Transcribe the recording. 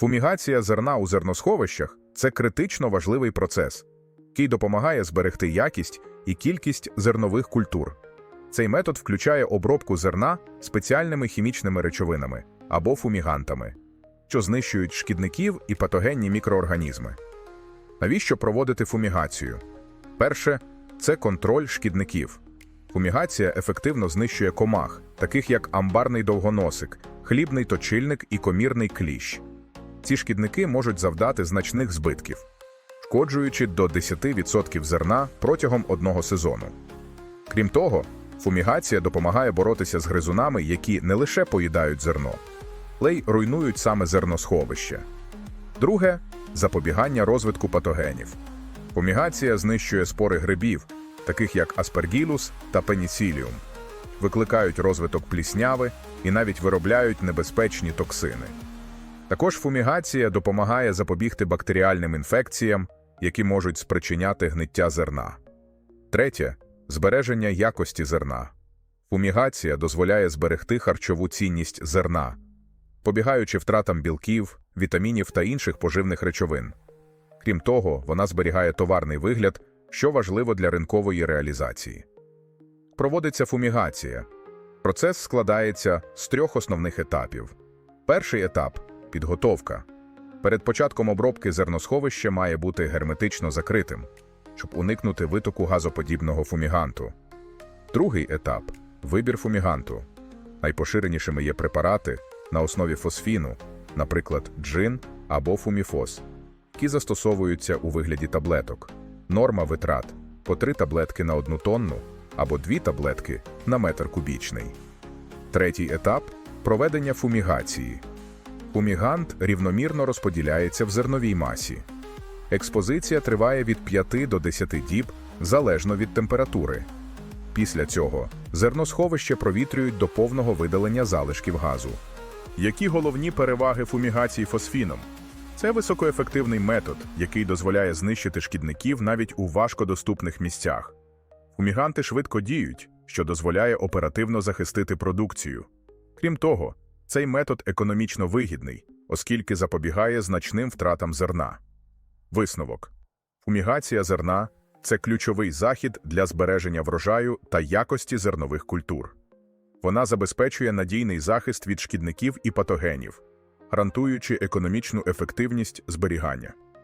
Фумігація зерна у зерносховищах це критично важливий процес, який допомагає зберегти якість і кількість зернових культур. Цей метод включає обробку зерна спеціальними хімічними речовинами або фумігантами, що знищують шкідників і патогенні мікроорганізми. Навіщо проводити фумігацію? Перше це контроль шкідників. Фумігація ефективно знищує комах, таких як амбарний довгоносик, хлібний точильник і комірний кліщ. Ці шкідники можуть завдати значних збитків, шкоджуючи до 10% зерна протягом одного сезону. Крім того, фумігація допомагає боротися з гризунами, які не лише поїдають зерно, але й руйнують саме зерносховище. Друге запобігання розвитку патогенів. Фумігація знищує спори грибів, таких як аспергілус та пеніціліум, викликають розвиток плісняви і навіть виробляють небезпечні токсини. Також фумігація допомагає запобігти бактеріальним інфекціям, які можуть спричиняти гниття зерна. Третє збереження якості зерна. Фумігація дозволяє зберегти харчову цінність зерна, побігаючи втратам білків, вітамінів та інших поживних речовин. Крім того, вона зберігає товарний вигляд, що важливо для ринкової реалізації. Проводиться фумігація. Процес складається з трьох основних етапів. Перший етап підготовка. Перед початком обробки зерносховище має бути герметично закритим, щоб уникнути витоку газоподібного фуміганту. Другий етап вибір фуміганту. Найпоширенішими є препарати на основі фосфіну, наприклад, джин або фуміфос, які застосовуються у вигляді таблеток. Норма витрат по 3 таблетки на одну тонну або 2 таблетки на метр кубічний. Третій етап проведення фумігації. Фумігант рівномірно розподіляється в зерновій масі. Експозиція триває від 5 до 10 діб залежно від температури. Після цього зерносховище провітрюють до повного видалення залишків газу. Які головні переваги фумігації фосфіном? Це високоефективний метод, який дозволяє знищити шкідників навіть у важкодоступних місцях. Фуміганти швидко діють, що дозволяє оперативно захистити продукцію. Крім того, цей метод економічно вигідний, оскільки запобігає значним втратам зерна. Висновок: фумігація зерна це ключовий захід для збереження врожаю та якості зернових культур. Вона забезпечує надійний захист від шкідників і патогенів, гарантуючи економічну ефективність зберігання.